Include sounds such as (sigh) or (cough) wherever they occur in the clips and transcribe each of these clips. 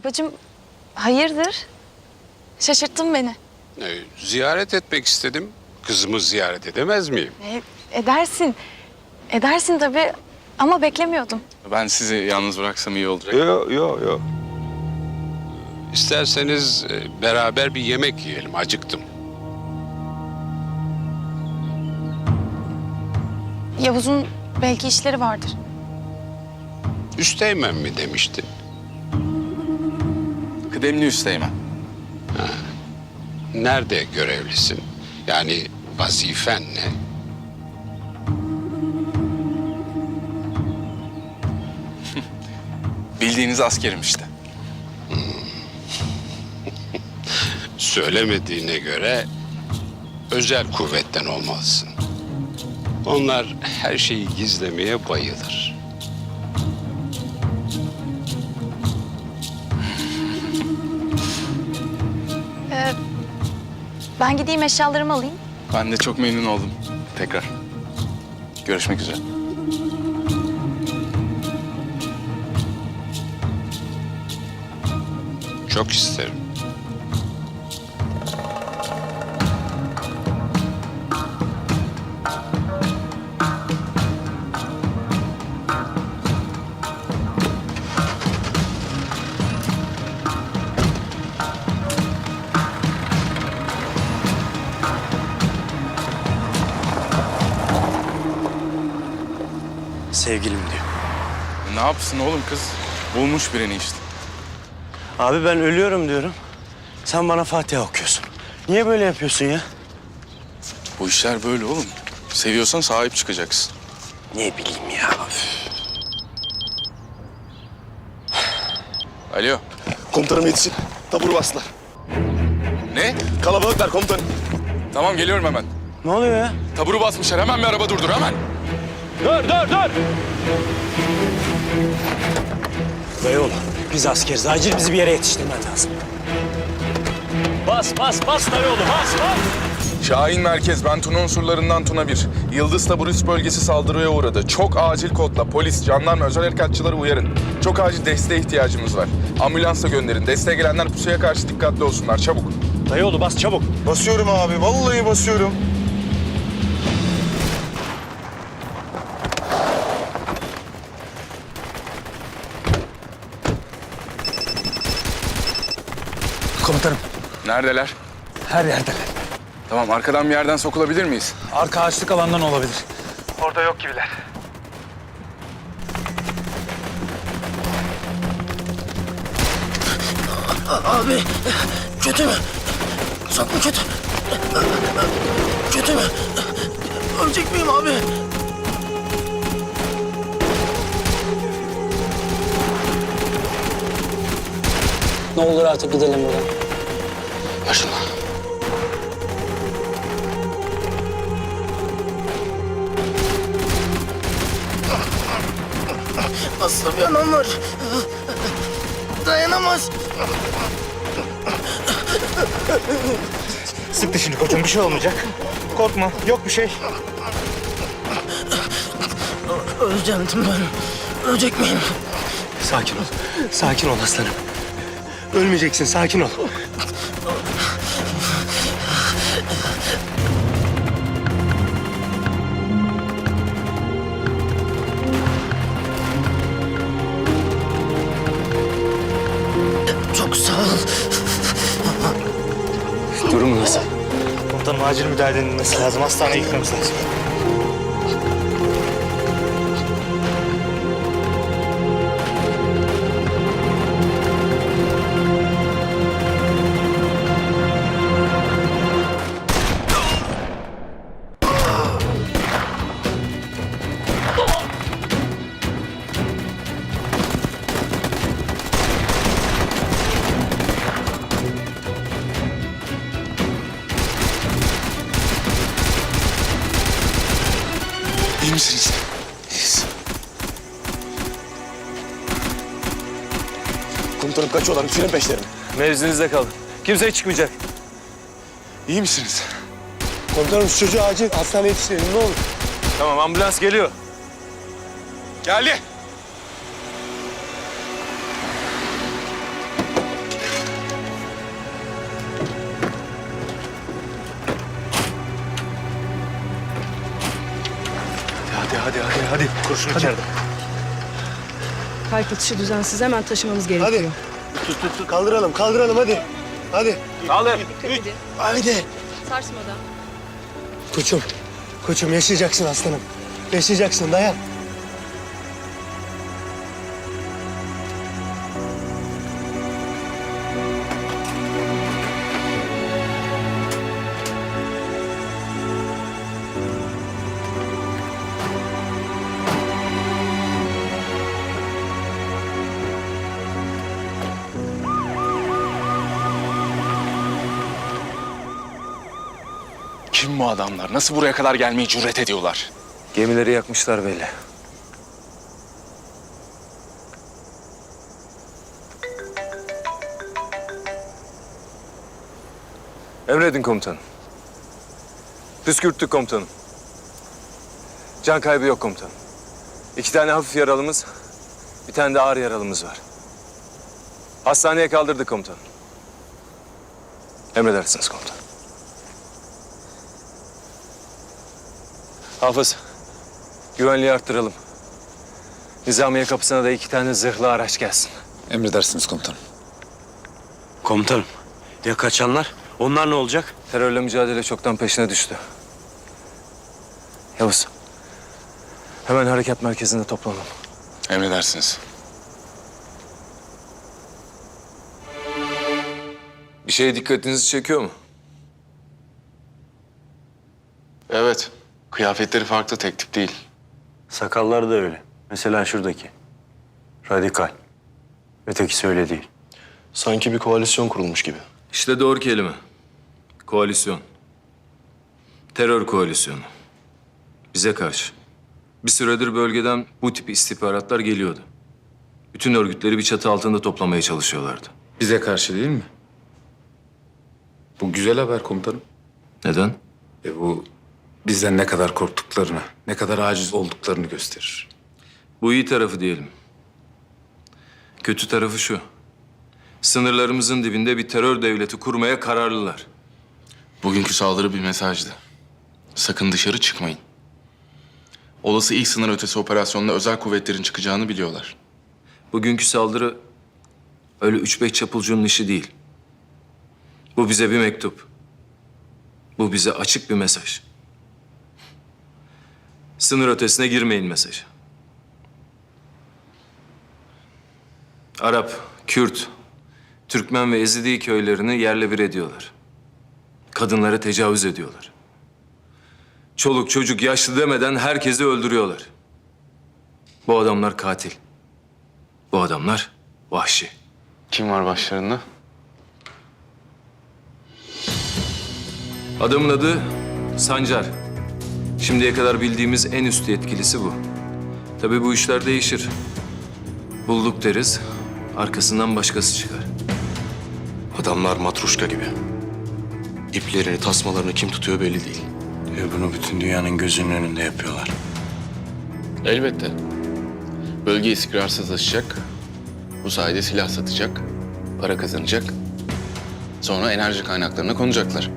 Babacığım hayırdır? Şaşırttın beni. Ee, ziyaret etmek istedim. Kızımı ziyaret edemez miyim? E, edersin. Edersin tabii ama beklemiyordum. Ben sizi yalnız bıraksam iyi olacak. Yok yok yok. İsterseniz e, beraber bir yemek yiyelim. Acıktım. Yavuz'un belki işleri vardır. Üsteğmen mi demiştin? Kıdemli üsteğmen. Nerede görevlisin? Yani vazifen ne? (laughs) Bildiğiniz askerim işte. (laughs) Söylemediğine göre özel kuvvetten olmalısın. Onlar her şeyi gizlemeye bayılır. Ben gideyim eşyalarımı alayım. Ben de çok memnun oldum. Tekrar. Görüşmek üzere. Çok isterim. Sevgilim diyor. Ne yapsın oğlum kız? Bulmuş birini işte. Abi ben ölüyorum diyorum. Sen bana Fatiha okuyorsun. Niye böyle yapıyorsun ya? Bu işler böyle oğlum. Seviyorsan sahip çıkacaksın. Ne bileyim ya. Alo. Komutanım yetişin. Taburu bastılar. Ne? Kalabalıklar komutanım. Tamam geliyorum hemen. Ne oluyor ya? Taburu basmışlar. Hemen bir araba durdur hemen. Beyoğlu, biz askeriz. Acil bizi bir yere yetiştirmen lazım. Bas, bas, bas Beyoğlu, bas, bas. Şahin Merkez, ben Tuna unsurlarından Tuna 1. Yıldız Tabur üst bölgesi saldırıya uğradı. Çok acil kodla polis, jandarma, özel harekatçıları uyarın. Çok acil desteğe ihtiyacımız var. Ambulansla gönderin. Desteğe gelenler pusuya karşı dikkatli olsunlar. Çabuk. Beyoğlu bas çabuk. Basıyorum abi. Vallahi basıyorum. Neredeler? her yerdeler. Tamam arkadan bir yerden sokulabilir miyiz? Arka ağaçlık alandan olabilir. Abi kötü mü? Çok mu kötü? Kötü mü? Ölecek miyim abi? Ne olur artık gidelim buradan. Başına. Nasıl bir var? Dayanamaz. Sık dişini koçum bir şey olmayacak. Korkma yok bir şey. Öleceğim ben? Ölecek miyim? Sakin ol, sakin ol aslanım. Ölmeyeceksin, sakin ol. Acil müdahale edilmesi lazım. Hastaneye gitmemiz lazım. Alıp kaçıyorlar. Üçünün peşlerine. Mevzinizde kalın. Kimse çıkmayacak. İyi misiniz? Komutanım şu çocuğu acil hastaneye yetiştirelim ne olur. Tamam ambulans geliyor. Geldi. Hadi hadi hadi hadi. Kurşun hadi. içeride. Kalp atışı düzensiz. Hemen taşımamız gerekiyor. Hadi. Kaldıralım, kaldıralım hadi. Hadi. Kaldır. Haydi. Sarsmadan. Koçum, koçum yaşayacaksın aslanım. Yaşayacaksın, dayan. Adamlar? Nasıl buraya kadar gelmeyi cüret ediyorlar? Gemileri yakmışlar belli. Emredin komutanım. Püskürttük komutanım. Can kaybı yok komutanım. İki tane hafif yaralımız, bir tane de ağır yaralımız var. Hastaneye kaldırdık komutanım. Emredersiniz komutanım. Hafız, güvenliği arttıralım. Nizamiye kapısına da iki tane zırhlı araç gelsin. Emredersiniz komutanım. Komutanım. Ya kaçanlar? Onlar ne olacak? Terörle mücadele çoktan peşine düştü. Yavuz, hemen harekat merkezinde toplanalım. Emredersiniz. Bir şey dikkatinizi çekiyor mu? Evet. Kıyafetleri farklı, tek tip değil. Sakalları da öyle. Mesela şuradaki. Radikal. Ötekisi öyle değil. Sanki bir koalisyon kurulmuş gibi. İşte doğru kelime. Koalisyon. Terör koalisyonu. Bize karşı. Bir süredir bölgeden bu tip istihbaratlar geliyordu. Bütün örgütleri bir çatı altında toplamaya çalışıyorlardı. Bize karşı değil mi? Bu güzel haber komutanım. Neden? E bu bizden ne kadar korktuklarını, ne kadar aciz olduklarını gösterir. Bu iyi tarafı diyelim. Kötü tarafı şu. Sınırlarımızın dibinde bir terör devleti kurmaya kararlılar. Bugünkü saldırı bir mesajdı. Sakın dışarı çıkmayın. Olası ilk sınır ötesi operasyonda özel kuvvetlerin çıkacağını biliyorlar. Bugünkü saldırı öyle üç beş çapulcunun işi değil. Bu bize bir mektup. Bu bize açık bir mesaj. Sınır ötesine girmeyin mesajı. Arap, Kürt, Türkmen ve Ezidi köylerini yerle bir ediyorlar. Kadınlara tecavüz ediyorlar. Çoluk çocuk yaşlı demeden herkesi öldürüyorlar. Bu adamlar katil. Bu adamlar vahşi. Kim var başlarında? Adamın adı Sancar. Şimdiye kadar bildiğimiz en üst yetkilisi bu. Tabii bu işler değişir. Bulduk deriz, arkasından başkası çıkar. Adamlar matruşka gibi. İplerini, tasmalarını kim tutuyor belli değil. Ve bunu bütün dünyanın gözünün önünde yapıyorlar. Elbette. Bölge istikrarsızlaşacak. Bu sayede silah satacak, para kazanacak. Sonra enerji kaynaklarına konacaklar.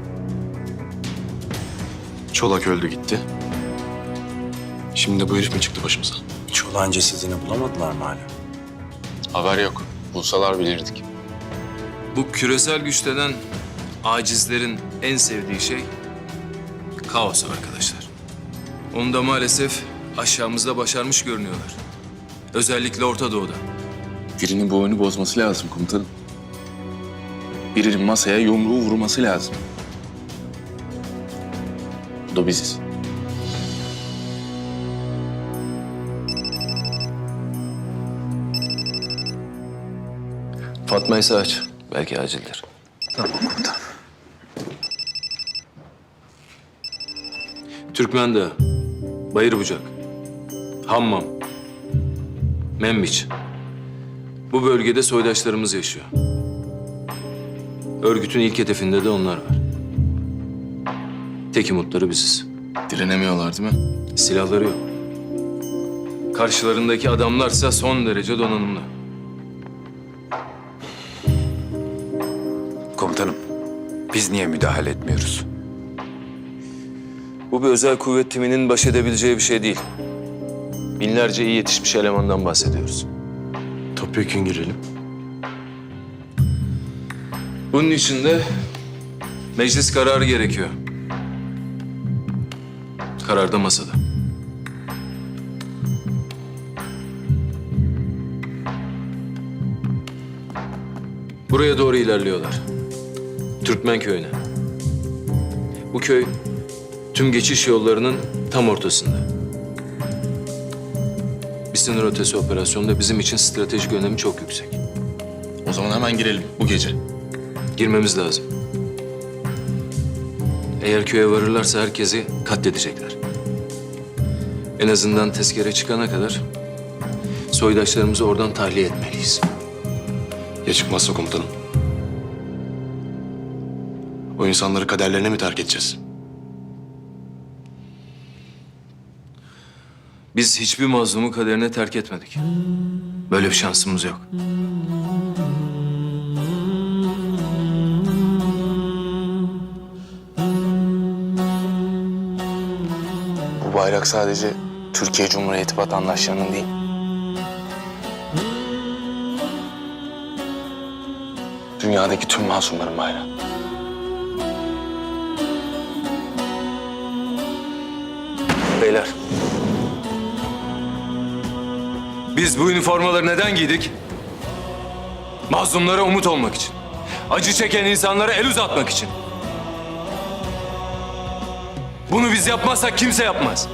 Çolak öldü gitti. Şimdi de bu herif mi çıktı başımıza? Çolağın cesedini bulamadılar mı hala? Haber yok. Bulsalar bilirdik. Bu küresel güç denen acizlerin en sevdiği şey kaos arkadaşlar. Onu da maalesef aşağımızda başarmış görünüyorlar. Özellikle Orta Doğu'da. Birinin bu oyunu bozması lazım komutanım. Birinin masaya yumruğu vurması lazım. Da biziz. Fatma ise aç. Belki acildir. Tamam komutanım. Türkmen Dağı, Bayırbucak, Hammam, Membiç. Bu bölgede soydaşlarımız yaşıyor. Örgütün ilk hedefinde de onlar var. Tek umutları biziz. Direnemiyorlar değil mi? Silahları yok. Karşılarındaki adamlarsa son derece donanımlı. Komutanım, biz niye müdahale etmiyoruz? Bu bir özel kuvvet timinin baş edebileceği bir şey değil. Binlerce iyi yetişmiş elemandan bahsediyoruz. Topyekun girelim. Bunun için de meclis kararı gerekiyor. Karar da masada. Buraya doğru ilerliyorlar. Türkmen köyüne. Bu köy tüm geçiş yollarının tam ortasında. Bir sınır ötesi operasyonda bizim için stratejik önemi çok yüksek. O zaman hemen girelim bu gece. Girmemiz lazım. Eğer köye varırlarsa herkesi katledecekler. En azından tezkere çıkana kadar soydaşlarımızı oradan tahliye etmeliyiz. Ya çıkmazsa komutanım? O insanları kaderlerine mi terk edeceğiz? Biz hiçbir mazlumu kaderine terk etmedik. Böyle bir şansımız yok. Bu bayrak sadece Türkiye Cumhuriyeti vatandaşlarının değil. Dünyadaki tüm masumların bayrağı. Beyler. Biz bu üniformaları neden giydik? Mazlumlara umut olmak için. Acı çeken insanlara el uzatmak için. Bunu biz yapmazsak kimse yapmaz.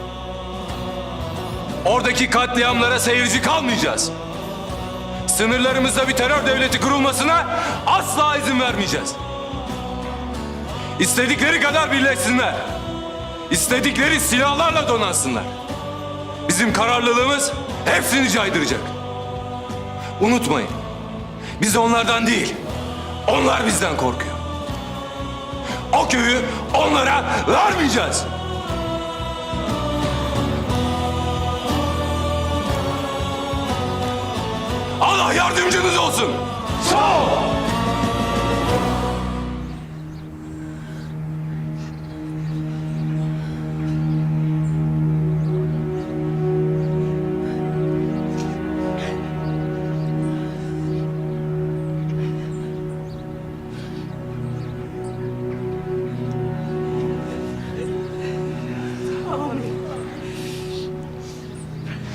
Oradaki katliamlara seyirci kalmayacağız. Sınırlarımızda bir terör devleti kurulmasına asla izin vermeyeceğiz. İstedikleri kadar birleşsinler. İstedikleri silahlarla donansınlar. Bizim kararlılığımız hepsini caydıracak. Unutmayın. Biz onlardan değil, onlar bizden korkuyor. O köyü onlara vermeyeceğiz. Allah yardımcınız olsun. Sağ ol.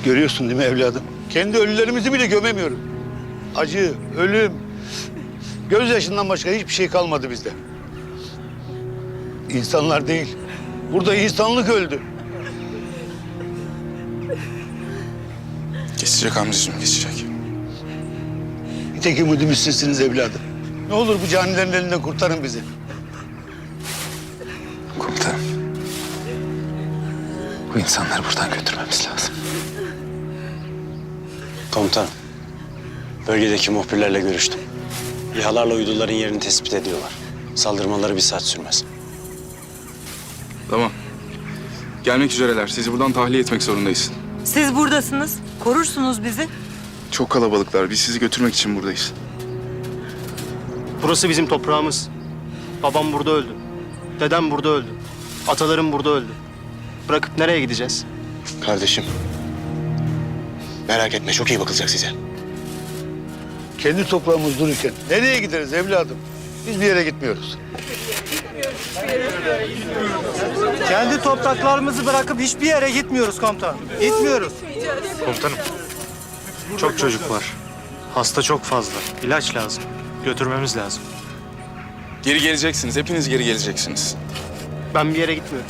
Görüyorsun değil mi evladım? Kendi ölülerimizi bile gömemiyorum. Acı, ölüm, gözyaşından başka hiçbir şey kalmadı bizde. İnsanlar değil. Burada insanlık öldü. Geçecek amcacığım geçecek. Bir tek ümidimiz sizsiniz evladım. Ne olur bu canilerin elinden kurtarın bizi. Komutanım. Bu insanları buradan götürmemiz lazım. Komutanım. Bölgedeki muhbirlerle görüştüm. İHA'larla uyduların yerini tespit ediyorlar. Saldırmaları bir saat sürmez. Tamam. Gelmek üzereler. Sizi buradan tahliye etmek zorundayız. Siz buradasınız. Korursunuz bizi. Çok kalabalıklar. Biz sizi götürmek için buradayız. Burası bizim toprağımız. Babam burada öldü. Dedem burada öldü. Atalarım burada öldü. Bırakıp nereye gideceğiz? Kardeşim. Merak etme çok iyi bakılacak size. Kendi toprağımız dururken nereye gideriz evladım? Biz bir yere gitmiyoruz. Kendi topraklarımızı bırakıp hiçbir yere gitmiyoruz komutan. Gitmiyoruz. Komutanım. Çok çocuk var. Hasta çok fazla. İlaç lazım. Götürmemiz lazım. Geri geleceksiniz. Hepiniz geri geleceksiniz. Ben bir yere gitmiyorum.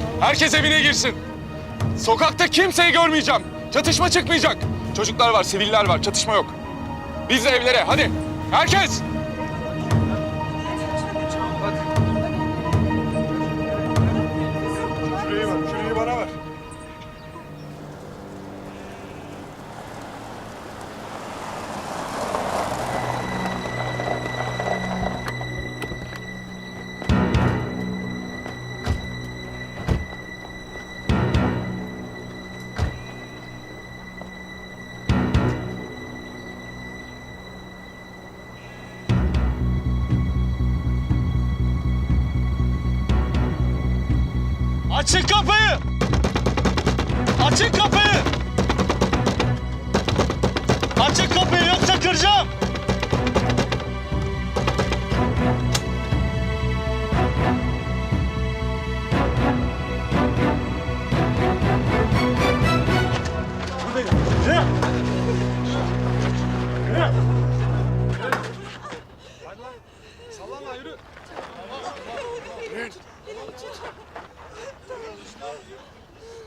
Herkes evine girsin. Sokakta kimseyi görmeyeceğim. Çatışma çıkmayacak. Çocuklar var, siviller var. Çatışma yok. Biz de evlere. Hadi. Herkes. Açın kapıyı! Açın kapıyı! Açın kapıyı yoksa kıracağım!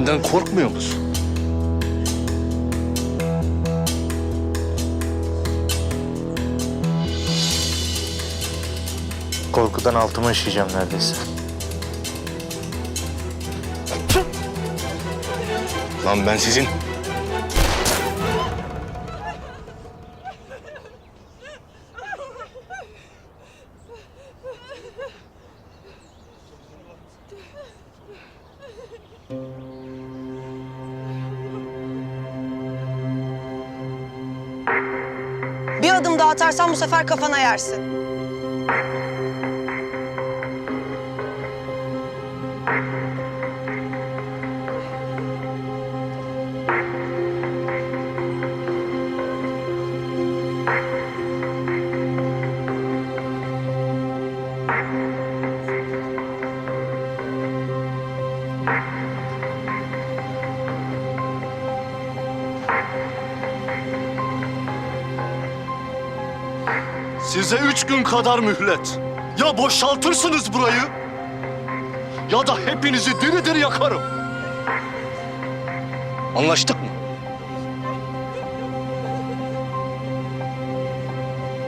Benden korkmuyor musun? Korkudan altıma işeyeceğim neredeyse. Lan ben sizin... sefer kafana yersin. Size üç gün kadar mühlet. Ya boşaltırsınız burayı ya da hepinizi diri diri yakarım. Anlaştık mı?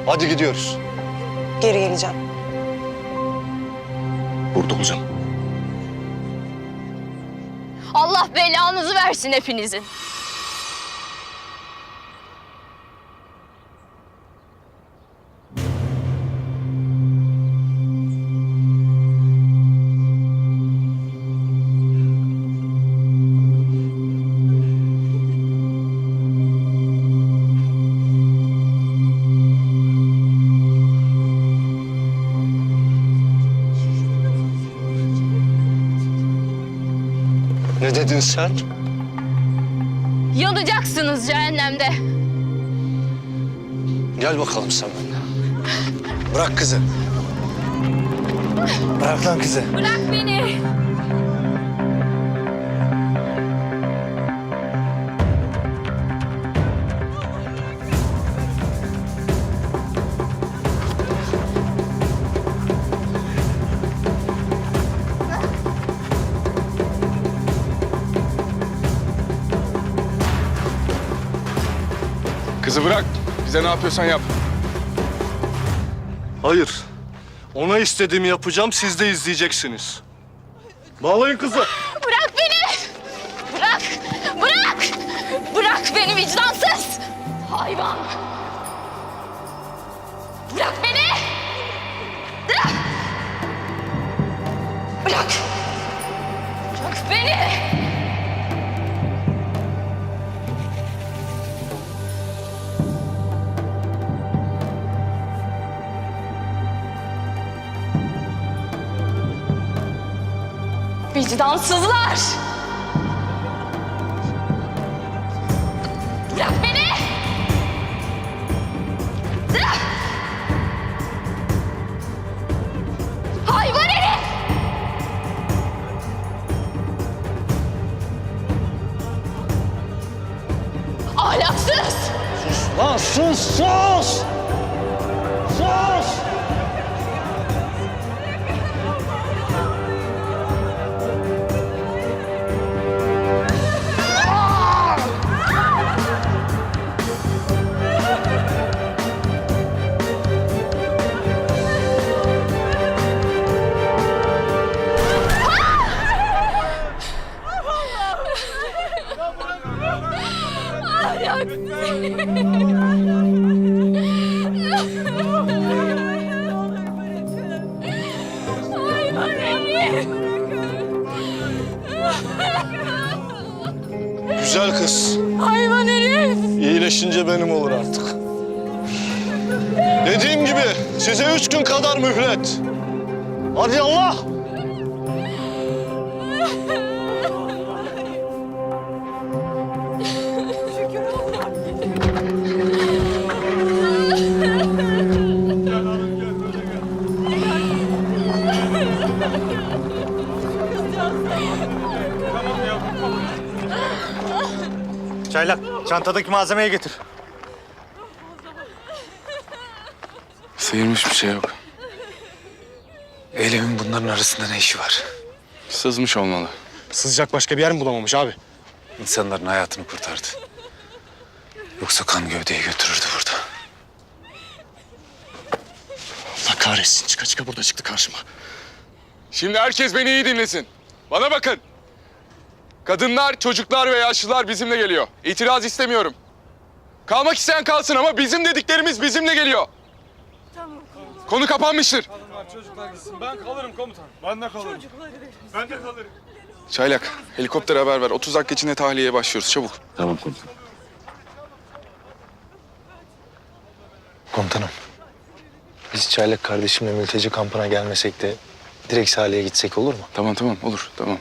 Hadi gidiyoruz. Geri geleceğim. Burada olacağım. Allah belanızı versin hepinizin. Sen? Yanacaksınız cehennemde. Gel bakalım sen benimle. Bırak kızı. Bırak lan kızı. Bırak beni. Bırak. Bize ne yapıyorsan yap. Hayır. Ona istediğimi yapacağım, siz de izleyeceksiniz. Bağlayın kızı. Bırak beni. Bırak. Bırak. Bırak beni vicdansız. Hayvan. Vicdansızlar! Çaylak, çantadaki malzemeyi getir. Sıyırmış bir şey yok. Eylem'in bunların arasında ne işi var? Sızmış olmalı. Sızacak başka bir yer mi bulamamış abi? İnsanların hayatını kurtardı. Yoksa kan gövdeyi götürürdü burada. Allah kahretsin çıka çıka burada çıktı karşıma. Şimdi herkes beni iyi dinlesin. Bana bakın. Kadınlar, çocuklar ve yaşlılar bizimle geliyor. İtiraz istemiyorum. Kalmak isteyen kalsın ama bizim dediklerimiz bizimle geliyor. Konu kapanmıştır. Çaylak, helikoptere haber ver. 30 dakika içinde tahliyeye başlıyoruz. Çabuk. Komutanım. Biz Çaylak kardeşimle mülteci kampına gelmesek de direkt Salih'e gitsek olur mu? Tamam tamam olur tamam.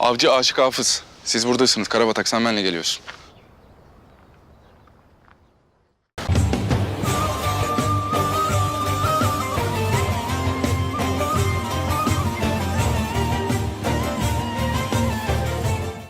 Avcı Aşık Hafız. Siz buradasınız. Karabatak sen benle geliyorsun.